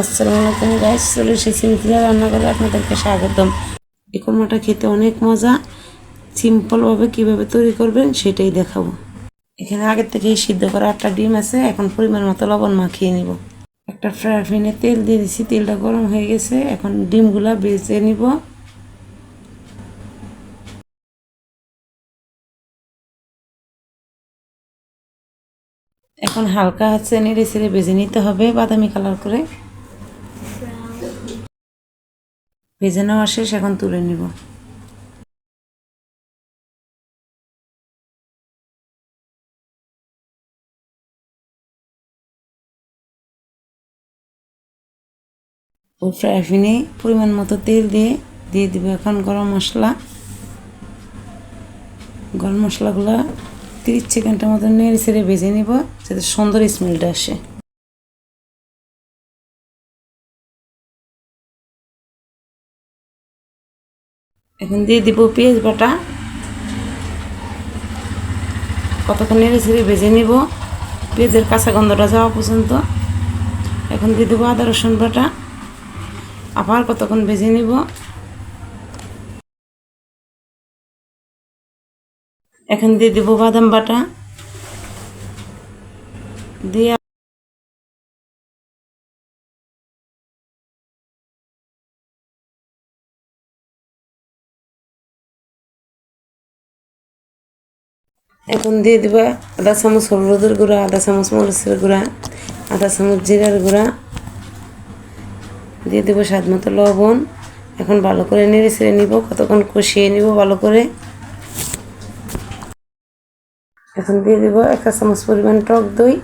আসসালামু আলাইকুম চলে এসেছি মিথিলা রান্না করে আপনাদেরকে স্বাগতম। এই কোরমাটা খেতে অনেক মজা। সিম্পলভাবে কীভাবে তৈরি করবেন সেটাই দেখাবো। এখানে আগের থেকেই সিদ্ধ করা একটা ডিম আছে, এখন পরিমাণ মতো লবণ মাখিয়ে নিব। একটা ফ্রাই তেল দিয়ে দিছি, তেলটা গরম হয়ে গেছে, এখন ডিমগুলা বেজে নিব। এখন হালকা হাতে নেড়ে ছেড়ে ভেজে নিতে হবে, বাদামি কালার করে। ভেজে নেওয়া শেষ, এখন তুলে নিব। ওই ফ্রাই প্যানে পরিমাণ মতো তেল দিয়ে দিয়ে দিব এখন গরম মশলা। গরম মশলাগুলো তিরিশ সেকেন্ডের মতো নেড়ে ছেড়ে ভেজে নিব, যাতে সুন্দর স্মেলটা আসে। এখন দিয়ে দিব পেঁয়াজ বাটা। কতক্ষণ নেড়ে ছেড়ে ভেজে নিব। পেঁয়াজের কাঁচা গন্ধটা যাওয়া পর্যন্ত। এখন দিয়ে দেবো আদা রসুন বাটা। আবার কতক্ষণ ভেজে নিব। এখন দিয়ে দেবো বাদাম বাটা। দিয়ে এখন দিয়ে দিবা আধা চামচ হলুদের গুঁড়া আধা চামচ মরিচের গুঁড়া আধা চামচ জিরার গুঁড়া। দিয়ে দেবো স্বাদ মতো লবণ। এখন ভালো করে নেড়ে ছেড়ে নিব, কতক্ষণ কষিয়ে নিব ভালো করে। এখন দিয়ে দেবো একটা চামচ পরিমাণ টক দই।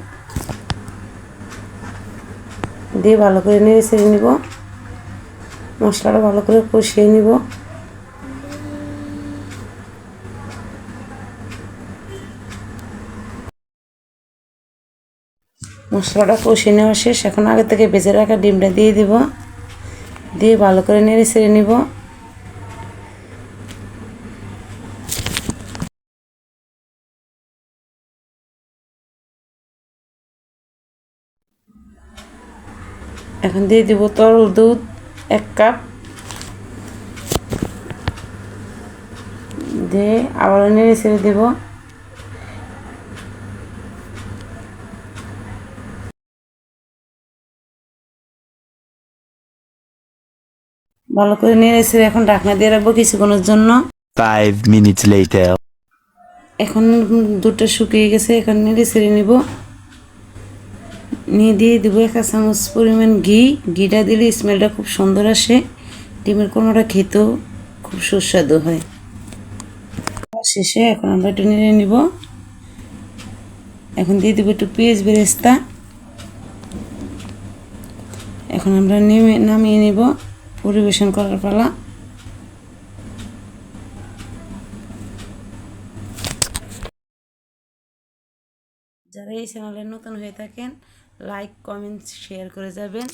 দিয়ে ভালো করে নেড়ে ছেড়ে নিব। মশলাটা ভালো করে কষিয়ে নিব। মশলাটা কষিয়ে নেওয়া শেষ। এখন আগে থেকে ভেজে রাখা ডিমটা দিয়ে দিব। দিয়ে ভালো করে নেড়ে ছেড়ে নিব। এখন দিয়ে দিব তরল দুধ, এক কাপ। দিয়ে আবার নেড়ে ছেড়ে দেবো। ভালো করে নেড়ে ছেড়ে এখন ঢাকনা দিয়ে রাখব কিছুক্ষণের জন্য। Five minutes later. এখন দুধটা শুকিয়ে গেছে এখন নেড়ে ছেড়ে নিব। নিয়ে দিয়ে দেবো এক চামচ পরিমাণ ঘি। ঘিটা দিলে স্মেলটা খুব সুন্দর আসে। ডিমের কোনোটা খেতেও খুব সুস্বাদু হয়। শেষে এখন আমরা একটু নেড়ে নিব। এখন দিয়ে দেবো একটু পেঁয়াজ বেরেস্তা। এখন আমরা নেমে নামিয়ে নিব। পরিবেশন করার পালা। যারা এই চ্যানেলে নতুন হয়ে থাকেন লাইক কমেন্ট শেয়ার করে যাবেন।